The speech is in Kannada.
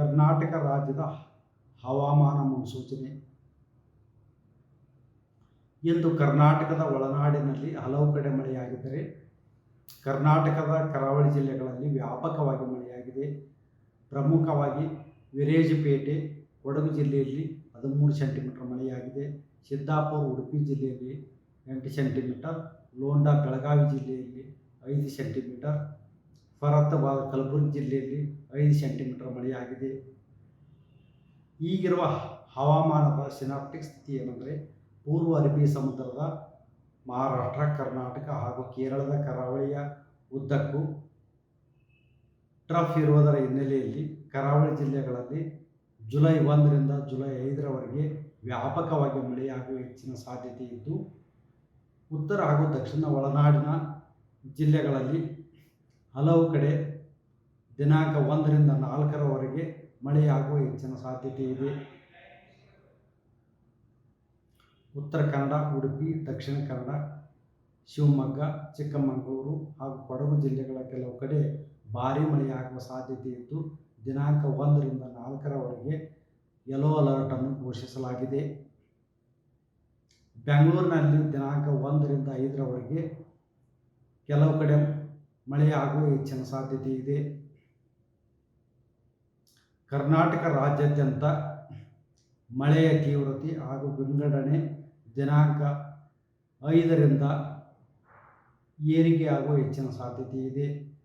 ಕರ್ನಾಟಕ ರಾಜ್ಯದ ಹವಾಮಾನ ಮುನ್ಸೂಚನೆ. ಎಂದು ಕರ್ನಾಟಕದ ಒಳನಾಡಿನಲ್ಲಿ ಹಲವು ಕಡೆ ಮಳೆಯಾಗಿದ್ದರೆ, ಕರ್ನಾಟಕದ ಕರಾವಳಿ ಜಿಲ್ಲೆಗಳಲ್ಲಿ ವ್ಯಾಪಕವಾಗಿ ಮಳೆಯಾಗಿದೆ. ಪ್ರಮುಖವಾಗಿ ವಿರೇಜಪೇಟೆ, ಕೊಡಗು ಜಿಲ್ಲೆಯಲ್ಲಿ ಹದಿಮೂರು ಸೆಂಟಿಮೀಟರ್ ಮಳೆಯಾಗಿದೆ. ಸಿದ್ದಾಪುರ, ಉಡುಪಿ ಜಿಲ್ಲೆಯಲ್ಲಿ ಎಂಟು ಸೆಂಟಿಮೀಟರ್, ಲೋಂಡಾ, ಬೆಳಗಾವಿ ಜಿಲ್ಲೆಯಲ್ಲಿ ಐದು ಸೆಂಟಿಮೀಟರ್ ಫರತ್ತಾಬಾದ್ ಕಲಬುರಗಿ ಜಿಲ್ಲೆಯಲ್ಲಿ ಐದು ಸೆಂಟಿಮೀಟರ್ ಮಳೆಯಾಗಿದೆ. ಈಗಿರುವ ಹವಾಮಾನದ ಸಿನಾಪ್ಟಿಕ್ ಸ್ಥಿತಿ ಏನಂದರೆ, ಪೂರ್ವ ಅರಬ್ಬಿ ಸಮುದ್ರದ ಮಹಾರಾಷ್ಟ್ರ, ಕರ್ನಾಟಕ ಹಾಗೂ ಕೇರಳದ ಕರಾವಳಿಯ ಉದ್ದಕ್ಕೂ ಟ್ರಫ್ ಇರುವುದರ ಹಿನ್ನೆಲೆಯಲ್ಲಿ ಕರಾವಳಿ ಜಿಲ್ಲೆಗಳಲ್ಲಿ ಜುಲೈ ಒಂದರಿಂದ ಜುಲೈ ಐದರವರೆಗೆ ವ್ಯಾಪಕವಾಗಿ ಮಳೆಯಾಗುವ ಹೆಚ್ಚಿನ ಸಾಧ್ಯತೆ ಇದ್ದು, ಉತ್ತರ ಹಾಗೂ ದಕ್ಷಿಣ ಒಳನಾಡಿನ ಜಿಲ್ಲೆಗಳಲ್ಲಿ ಹಲವು ಕಡೆ ದಿನಾಂಕ ಒಂದರಿಂದ ನಾಲ್ಕರವರೆಗೆ ಮಳೆಯಾಗುವ ಹೆಚ್ಚಿನ ಸಾಧ್ಯತೆ ಇದೆ. ಉತ್ತರ ಕನ್ನಡ, ಉಡುಪಿ, ದಕ್ಷಿಣ ಕನ್ನಡ, ಶಿವಮೊಗ್ಗ, ಚಿಕ್ಕಮಗಳೂರು ಹಾಗೂ ಕೊಡಗು ಜಿಲ್ಲೆಗಳ ಕೆಲವು ಕಡೆ ಭಾರೀ ಮಳೆಯಾಗುವ ಸಾಧ್ಯತೆ ಇದ್ದು, ದಿನಾಂಕ ಒಂದರಿಂದ ನಾಲ್ಕರವರೆಗೆ ಯೆಲ್ಲೋ ಅಲರ್ಟನ್ನು ಘೋಷಿಸಲಾಗಿದೆ. ಬೆಂಗಳೂರಿನಲ್ಲಿ ದಿನಾಂಕ ಒಂದರಿಂದ ಐದರವರೆಗೆ ಕೆಲವು ಕಡೆ ಮಳೆಯಾಗುವ ಹೆಚ್ಚಿನ ಸಾಧ್ಯತೆ ಇದೆ. ಕರ್ನಾಟಕ ರಾಜ್ಯಾದ್ಯಂತ ಮಳೆಯ ತೀವ್ರತೆ ಹಾಗೂ ವಿಂಗಡಣೆ ದಿನಾಂಕ ಐದರಿಂದ ಏರಿಕೆಯಾಗುವ ಹೆಚ್ಚಿನ ಸಾಧ್ಯತೆ ಇದೆ.